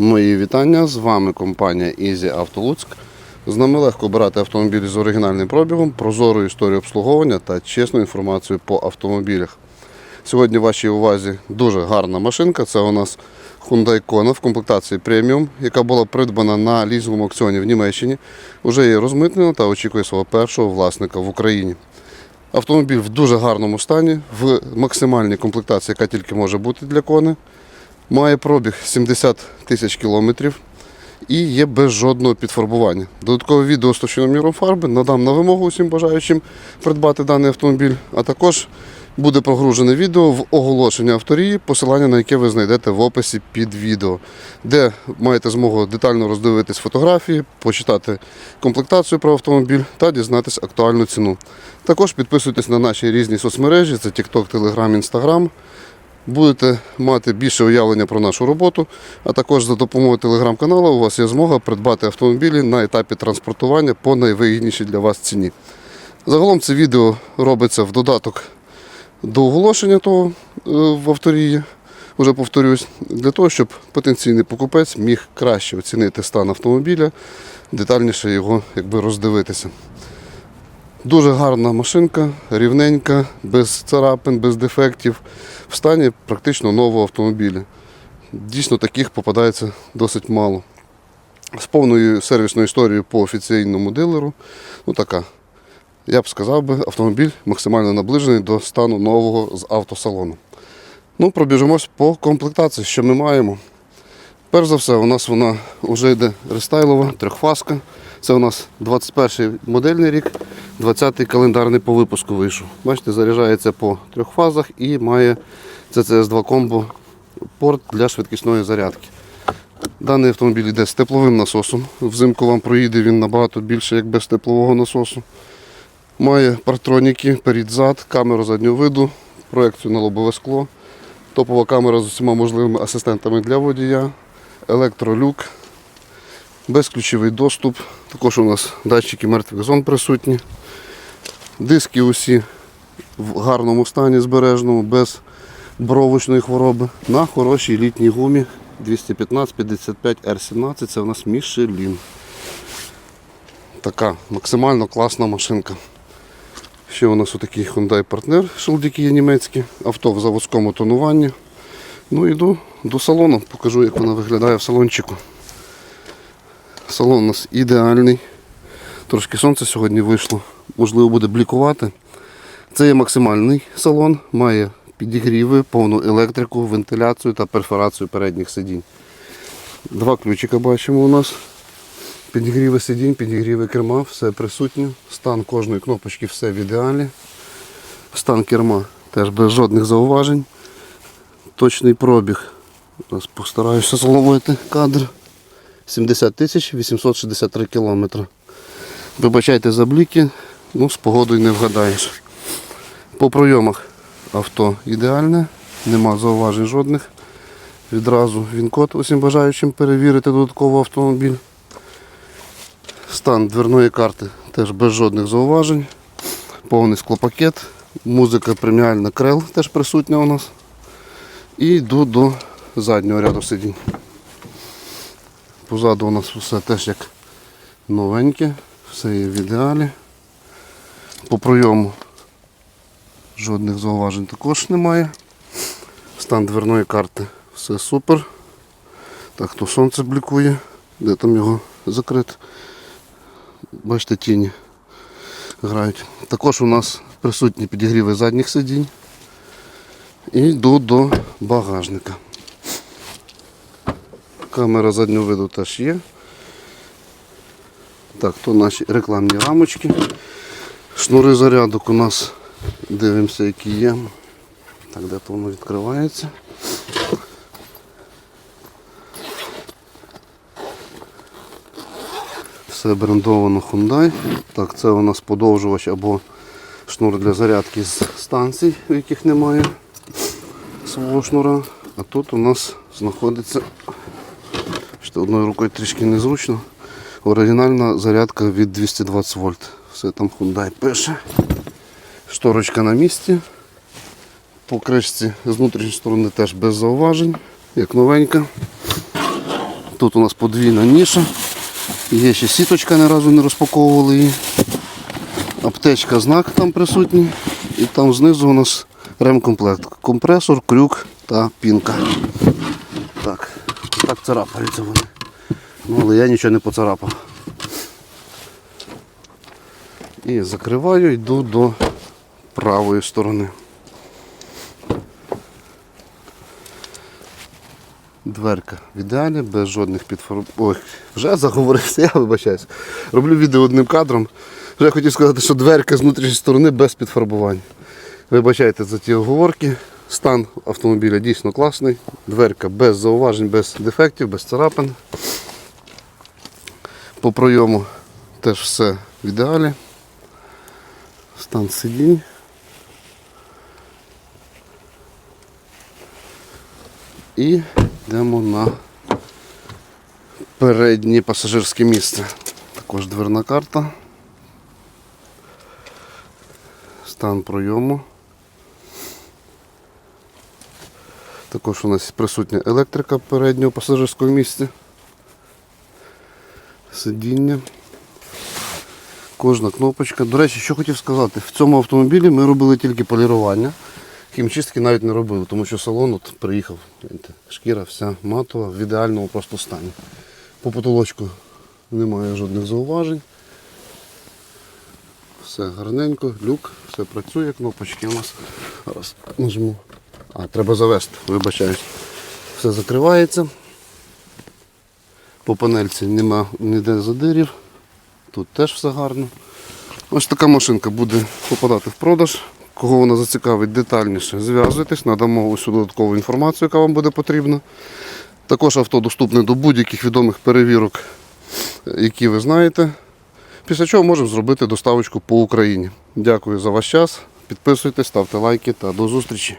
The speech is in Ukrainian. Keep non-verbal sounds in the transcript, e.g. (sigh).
Мої вітання. З вами компанія Easy Auto Луцьк. З нами легко обирати автомобілі з оригінальним пробігом, прозорою історією обслуговування та чесною інформацією по автомобілях. Сьогодні в вашій увазі дуже гарна машинка. Це у нас Hyundai Kona в комплектації преміум, яка була придбана на лізовому аукціоні в Німеччині. Уже є розмитнена та очікує свого першого власника в Україні. Автомобіль в дуже гарному стані, в максимальній комплектації, яка тільки може бути для кони. Має пробіг 70 тисяч кілометрів і є без жодного підфарбування. Додаткове відео з точноміром фарби надам на вимогу усім бажаючим придбати даний автомобіль, а також буде прогружене відео в оголошення авторії, посилання на яке ви знайдете в описі під відео, де маєте змогу детально роздивитись фотографії, почитати комплектацію про автомобіль та дізнатись актуальну ціну. Також підписуйтесь на наші різні соцмережі: це TikTok, Telegram, Instagram. Будете мати більше уявлення про нашу роботу, а також за допомогою телеграм-каналу у вас є змога придбати автомобілі на етапі транспортування по найвигіднішій для вас ціні. Загалом це відео робиться в додаток до оголошення того е, в авторії, вже повторюсь, для того, щоб потенційний покупець міг краще оцінити стан автомобіля, детальніше його якби, роздивитися. Дуже гарна машинка, рівненька, без царапин, без дефектів, в стані практично нового автомобіля. Дійсно, таких попадається досить мало. З повною сервісною історією по офіційному дилеру. Ну така, я б сказав би, автомобіль максимально наближений до стану нового з автосалону. Ну, пробіжимось по комплектації, що ми маємо. Перш за все, у нас вона вже йде рестайлова, трьохфазка. Це у нас 21 модельний рік, 20-й календарний по випуску вийшов. Бачите, заряджається по трьох фазах і має CCS2 комбо порт для швидкісної зарядки. Даний автомобіль йде з тепловим насосом. Взимку вам проїде він набагато більше, як без теплового насосу. Має партроніки, перед-зад, камеру заднього виду, проекцію на лобове скло, топова камера з усіма можливими асистентами для водія, електролюк, безключовий доступ. Також у нас датчики мертвих зон присутні. Диски усі в гарному стані збережному, без бровочної хвороби. На хорошій літній гумі 215-55 R17. Це у нас Michelin. Така максимально класна машинка. Ще у нас отакий Hyundai партнер, шелдики є німецькі, авто в заводському тонуванні. Ну йду до салону, покажу, як вона виглядає в салончику. Салон у нас ідеальний. Трошки сонце сьогодні вийшло, можливо, буде блікувати. Це є максимальний салон, має підігріви, повну електрику, вентиляцію та перфорацію передніх сидінь. Два ключика бачимо у нас. Підігріви сидінь, підігріви керма, все присутнє. Стан кожної кнопочки все в ідеалі. Стан керма теж без жодних зауважень. Точний пробіг. Зараз постараюся зловити кадр. 70 тисяч 863 кілометри. Вибачайте за бліки, ну з погодою не вгадаєш. По пройомах авто ідеальне, нема зауважень жодних. Відразу він-код усім бажаючим перевірити додатково автомобіль. Стан дверної карти теж без жодних зауважень. Повний склопакет, музика преміальна крел теж присутня у нас. І йду до заднього ряду сидінь. Позаду у нас все теж як новеньке, все є в ідеалі. По пройому жодних зауважень також немає. Стан дверної карти все супер. Так, то сонце блікує, де там його закрите. Бачите, тіні грають. Також у нас присутні підігріви задніх сидінь. І йду до багажника. Камера заднього виду теж є. Так, то наші рекламні рамочки. Шнури зарядок у нас дивимося, які є. Так, де то воно відкривається. Все брендовано Hyundai. Так, це у нас подовжувач або шнур для зарядки з станцій, в яких немає свого шнура. А тут у нас знаходиться Одною рукою трішки незручно. Оригінальна зарядка від 220 вольт. Все там Hyundai пише. Шторочка на місці. По кришці з внутрішньої сторони теж без зауважень, як новенька. Тут у нас подвійна ніша. Є ще сіточка, ні разу не розпаковували її. Аптечка знак там присутній. І там знизу у нас ремкомплект. Компресор, крюк та пінка. Так, так царапаються вони. Ну, але я нічого не поцарапав. І закриваю, йду до правої сторони. Дверка в ідеалі, без жодних підфарб... Ой, вже заговорився, (laughs) я вибачаюсь. Роблю відео одним кадром. Вже хотів сказати, що дверка з внутрішньої сторони без підфарбувань. Вибачайте за ті оговорки. Стан автомобіля дійсно класний. Дверка без зауважень, без дефектів, без царапин. По пройому теж все в ідеалі. Стан сидінь. І йдемо на переднє пасажирське місце. Також дверна карта. Стан пройому. Також у нас присутня електрика переднього пасажирського місця. Сидіння. Кожна кнопочка. До речі, що хотів сказати, в цьому автомобілі ми робили тільки полірування. Хімчистки навіть не робили, тому що салон от приїхав. Шкіра вся матова, в ідеальному просто стані. По потолочку немає жодних зауважень. Все гарненько, люк, все працює, кнопочки у нас. Зараз нажму. А, треба завести, вибачаюсь. Все закривається. По панельці нема ніде задирів. Тут теж все гарно. Ось така машинка буде попадати в продаж. Кого вона зацікавить детальніше, зв'язуйтесь, надамо усю додаткову інформацію, яка вам буде потрібна. Також авто доступне до будь-яких відомих перевірок, які ви знаєте. Після чого можемо зробити доставочку по Україні. Дякую за ваш час. Підписуйтесь, ставте лайки та до зустрічі.